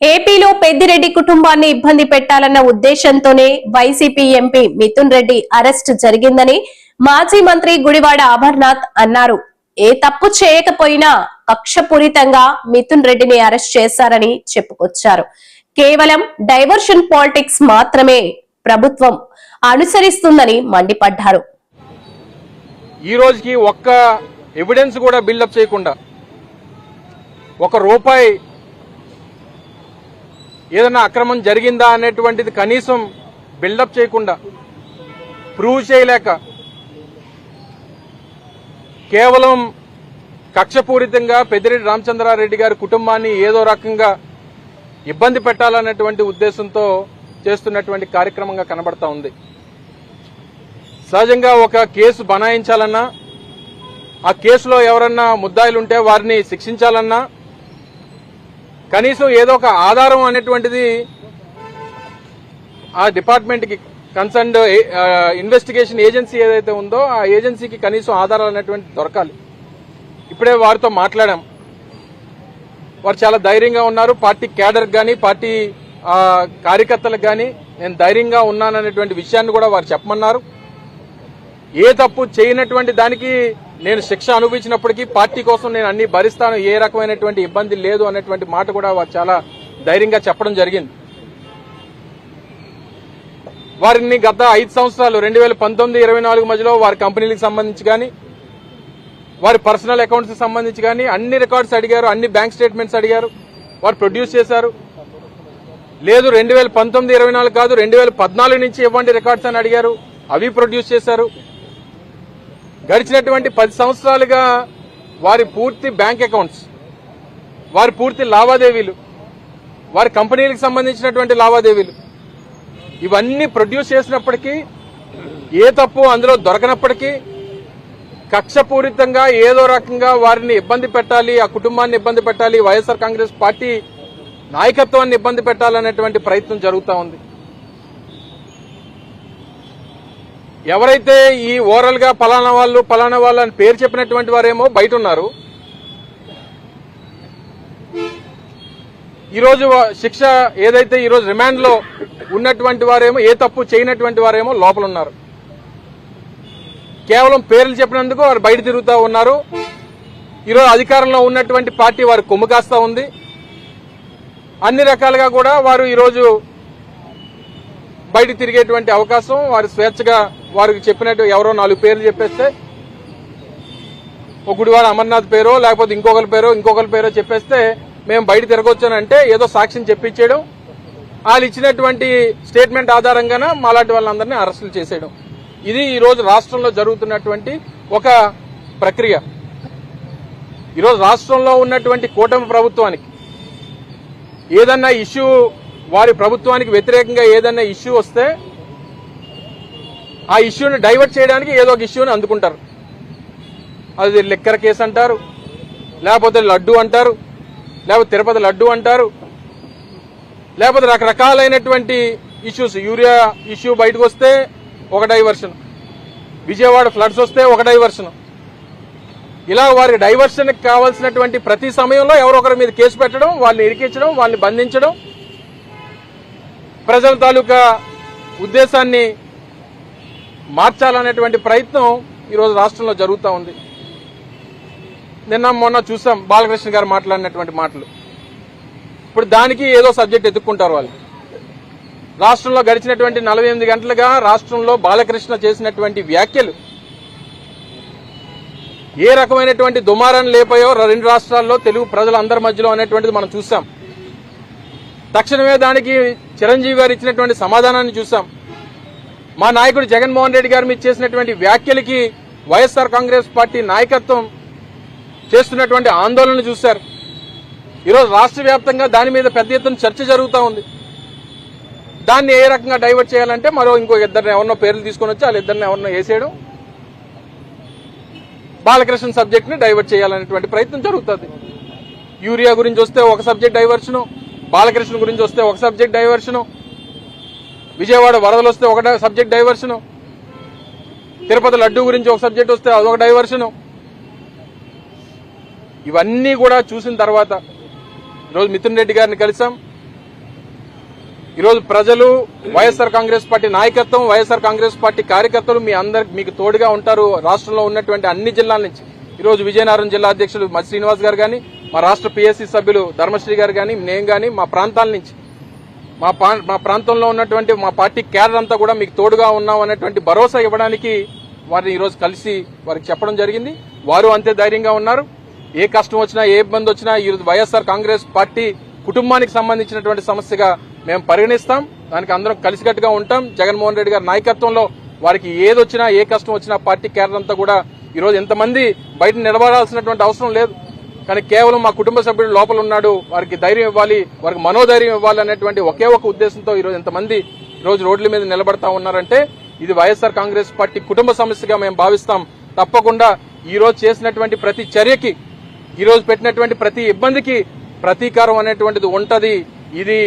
ఏపీలో పెద్దిరెడ్డి కుటుంబాన్ని ఇబ్బంది పెట్టాలన్న ఉద్దేశంతోనే YCP MP Mithun Reddy arrest జరిగిందని మాజీ మంత్రి గుడివాడ అమర్నాథ్ అన్నారు. ఏ తప్పు చేయకపోయినా కక్షపూరితంగా మిథున్ రెడ్డిని అరెస్ట్ చేశారని చెప్పుకొచ్చారు. కేవలం డైవర్షన్ పాలిటిక్స్ మాత్రమే ప్రభుత్వం అనుసరిస్తుందని మండిపడ్డారు. ఈ రోజుకి ఒక్క ఎవిడెన్స్ కూడా బిల్డప్ చేయకుండా ఒక రూపాయి ఏదైనా అక్రమం జరిగిందా అనేటువంటిది కనీసం బిల్డప్ చేయకుండా ప్రూవ్ చేయలేక కేవలం కక్షపూరితంగా పెద్దిరెడ్డి రామచంద్రారెడ్డి గారి కుటుంబాన్ని ఏదో రకంగా ఇబ్బంది పెట్టాలనేటువంటి ఉద్దేశంతో చేస్తున్నటువంటి కార్యక్రమంగా కనబడతా ఉంది. సహజంగా ఒక కేసు బనాయించాలన్నా ఆ కేసులో ఎవరన్నా ముద్దాయిలుంటే వారిని శిక్షించాలన్నా కనీసం ఏదో ఒక ఆధారం అనేటువంటిది ఆ డిపార్ట్మెంట్కి కన్సర్న్డ్ ఇన్వెస్టిగేషన్ ఏజెన్సీ ఏదైతే ఉందో ఆ ఏజెన్సీకి కనీసం ఆధారాలు అనేటువంటి దొరకాలి. ఇప్పుడే వారితో మాట్లాడాం. వారు చాలా ధైర్యంగా ఉన్నారు. పార్టీ క్యాడర్ కానీ పార్టీ కార్యకర్తలకు కానీ నేను ధైర్యంగా ఉన్నాననేటువంటి విషయాన్ని కూడా వారు చెప్పమన్నారు. ఏ తప్పు చేయనటువంటి దానికి నేను శిక్ష అనుభవించినప్పటికీ పార్టీ కోసం నేను అన్ని భరిస్తాను. ఏ రకమైనటువంటి ఇబ్బంది లేదు అనేటువంటి మాట కూడా వారు చాలా ధైర్యంగా చెప్పడం జరిగింది. వారిని గత ఐదు సంవత్సరాలు రెండు వేల పంతొమ్మిది ఇరవై నాలుగు మధ్యలో వారి కంపెనీలకు సంబంధించి కానీ వారి పర్సనల్ అకౌంట్స్ సంబంధించి కానీ అన్ని రికార్డ్స్ అడిగారు అన్ని బ్యాంక్ స్టేట్మెంట్స్ అడిగారు వారు ప్రొడ్యూస్ చేశారు. లేదు రెండు వేల పంతొమ్మిది ఇరవై నాలుగు కాదు రెండు వేల పద్నాలుగు నుంచి ఇవ్వండి రికార్డ్స్ అని అడిగారు అవి ప్రొడ్యూస్ చేశారు. గడిచినటువంటి పది సంవత్సరాలుగా వారి పూర్తి బ్యాంక్ అకౌంట్స్ వారి పూర్తి లావాదేవీలు వారి కంపెనీలకు సంబంధించినటువంటి లావాదేవీలు ఇవన్నీ ప్రొడ్యూస్ చేసినప్పటికీ ఏ తప్పు అందులో దొరకనప్పటికీ కక్షపూరితంగా ఏదో రకంగా వారిని ఇబ్బంది పెట్టాలి ఆ కుటుంబాన్ని ఇబ్బంది పెట్టాలి వైఎస్ఆర్ కాంగ్రెస్ పార్టీ నాయకత్వాన్ని ఇబ్బంది పెట్టాలనేటువంటి ప్రయత్నం జరుగుతూ ఉంది. ఎవరైతే ఈ ఓరల్గా పలానా వాళ్ళు పలానా వాళ్ళు అని పేరు చెప్పినటువంటి వారేమో బయట ఉన్నారు. ఈరోజు శిక్ష ఏదైతే ఈరోజు రిమాండ్లో ఉన్నటువంటి వారేమో ఏ తప్పు చేయనటువంటి వారేమో లోపల ఉన్నారు. కేవలం పేర్లు చెప్పినందుకు వారు బయట తిరుగుతూ ఉన్నారు. ఈరోజు అధికారంలో ఉన్నటువంటి పార్టీ వారు కొమ్ము కాస్తా ఉంది. అన్ని రకాలుగా కూడా వారు ఈరోజు బయట తిరిగేటువంటి అవకాశం వారు స్వేచ్ఛగా వారికి చెప్పినట్టు ఎవరో నాలుగు పేర్లు చెప్పేస్తే ఒక గుడివాడ అమర్నాథ్ పేరో లేకపోతే ఇంకొకరి పేరో ఇంకొకరి పేరో చెప్పేస్తే మేము బయట తిరగొచ్చానంటే ఏదో సాక్ష్యం చెప్పించేయడం వాళ్ళు ఇచ్చినటువంటి స్టేట్మెంట్ ఆధారంగాన మాలాంటి వాళ్ళందరినీ అరెస్టులు చేసేయడం. ఇది ఈరోజు రాష్ట్రంలో జరుగుతున్నటువంటి ఒక ప్రక్రియ. ఈరోజు రాష్ట్రంలో ఉన్నటువంటి కూటమి ప్రభుత్వానికి ఏదన్నా ఇష్యూ వారి ప్రభుత్వానికి వ్యతిరేకంగా ఏదన్నా ఇష్యూ వస్తే ఆ ఇష్యూని డైవర్ట్ చేయడానికి ఏదో ఒక ఇష్యూని అందుకుంటారు. అది లిక్కర్ కేసు అంటారు లేకపోతే లడ్డు అంటారు లేకపోతే తిరుపతి లడ్డు అంటారు లేకపోతే రకరకాలైనటువంటి ఇష్యూస్ యూరియా ఇష్యూ బయటకు వస్తే ఒక డైవర్షన్ విజయవాడ ఫ్లడ్స్ వస్తే ఒక డైవర్షన్ ఇలా వారి డైవర్షన్కి కావాల్సినటువంటి ప్రతి సమయంలో ఎవరో ఒకరి మీద కేసు పెట్టడం వాళ్ళని ఇరికించడం వాళ్ళని బంధించడం ప్రజల తాలూకా ఉద్దేశాన్ని మార్చాలనేటువంటి ప్రయత్నం ఈరోజు రాష్ట్రంలో జరుగుతూ ఉంది. నిన్న మొన్న చూసాం బాలకృష్ణ గారు మాట్లాడినటువంటి మాటలు. ఇప్పుడు దానికి ఏదో సబ్జెక్ట్ ఎత్తుక్కుంటారు వాళ్ళు. రాష్ట్రంలో గడిచినటువంటి నలభై ఎనిమిది గంటలుగా రాష్ట్రంలో బాలకృష్ణ చేసినటువంటి వ్యాఖ్యలు ఏ రకమైనటువంటి దుమారాన్ని లేపాయో రెండు రాష్ట్రాల్లో తెలుగు ప్రజలందరి మధ్యలో అనేటువంటిది మనం చూసాం. తక్షణమే దానికి చిరంజీవి గారు ఇచ్చినటువంటి సమాధానాన్ని చూసాం. మా నాయకుడు జగన్మోహన్ రెడ్డి గారు మీద చేసినటువంటి వ్యాఖ్యలకి వైఎస్ఆర్ కాంగ్రెస్ పార్టీ నాయకత్వం చేస్తున్నటువంటి ఆందోళన చూశారు. ఈరోజు రాష్ట్ర వ్యాప్తంగా దాని మీద పెద్ద ఎత్తున చర్చ జరుగుతూ ఉంది. దాన్ని ఏ రకంగా డైవర్ట్ చేయాలంటే మరో ఇంకో ఇద్దరిని ఎవరినో పేర్లు తీసుకొని వచ్చి వాళ్ళ ఇద్దరిని ఎవరినో వేసేయడం బాలకృష్ణ సబ్జెక్ట్ని డైవర్ట్ చేయాలనేటువంటి ప్రయత్నం జరుగుతుంది. యూరియా గురించి వస్తే ఒక సబ్జెక్ట్ డైవర్షను బాలకృష్ణ గురించి వస్తే ఒక సబ్జెక్ట్ డైవర్షను విజయవాడ వరదలు వస్తే ఒక సబ్జెక్ట్ డైవర్షను తిరుపతి లడ్డు గురించి ఒక సబ్జెక్ట్ వస్తే అదొక డైవర్షను ఇవన్నీ కూడా చూసిన తర్వాత ఈరోజు మిథున్ రెడ్డి గారిని కలిసాం. ఈరోజు ప్రజలు వైఎస్ఆర్ కాంగ్రెస్ పార్టీ నాయకత్వం వైఎస్ఆర్ కాంగ్రెస్ పార్టీ కార్యకర్తలు మీ అందరికి మీకు తోడుగా ఉంటారు. రాష్ట్రంలో ఉన్నటువంటి అన్ని జిల్లాల నుంచి ఈరోజు విజయనగరం జిల్లా అధ్యక్షులు మత్స్య శ్రీనివాస్ గారు కానీ మా రాష్ట్ర పిఎస్సీ సభ్యులు ధర్మశ్రీ గారు కానీ నేను కానీ మా ప్రాంతాల నుంచి మా మా ప్రాంతంలో ఉన్నటువంటి మా పార్టీ క్యాడర్ అంతా కూడా మీకు తోడుగా ఉన్నాం అనేటువంటి భరోసా ఇవ్వడానికి వారిని ఈరోజు కలిసి వారికి చెప్పడం జరిగింది. వారు అంతే ధైర్యంగా ఉన్నారు. ఏ కష్టం వచ్చినా ఏ ఇబ్బంది వచ్చినా ఈరోజు వైఎస్ఆర్ కాంగ్రెస్ పార్టీ కుటుంబానికి సంబంధించినటువంటి సమస్యగా మేము పరిగణిస్తాం. దానికి అందరం కలిసికట్టుగా ఉంటాం. జగన్మోహన్ రెడ్డి గారి నాయకత్వంలో వారికి ఏదొచ్చినా ఏ కష్టం వచ్చినా పార్టీ క్యాడర్ అంతా కూడా ఈరోజు ఎంతమంది బయట నిలబడాల్సినటువంటి అవసరం లేదు. కానీ కేవలం మా కుటుంబ సభ్యుడు లోపల ఉన్నాడు వారికి ధైర్యం ఇవ్వాలి వారికి మనోధైర్యం ఇవ్వాలి అనేటువంటి ఒకే ఒక ఉద్దేశంతో ఈరోజు ఎంతమంది ఈరోజు రోడ్ల మీద నిలబడతా ఉన్నారంటే ఇది వైఎస్ఆర్ కాంగ్రెస్ పార్టీ కుటుంబ సమస్యగా మేము భావిస్తాం. తప్పకుండా ఈరోజు చేసినటువంటి ప్రతి చర్యకి ఈరోజు పెట్టినటువంటి ప్రతి ఇబ్బందికి ప్రతీకారం అనేటువంటిది ఉంటది. ఇది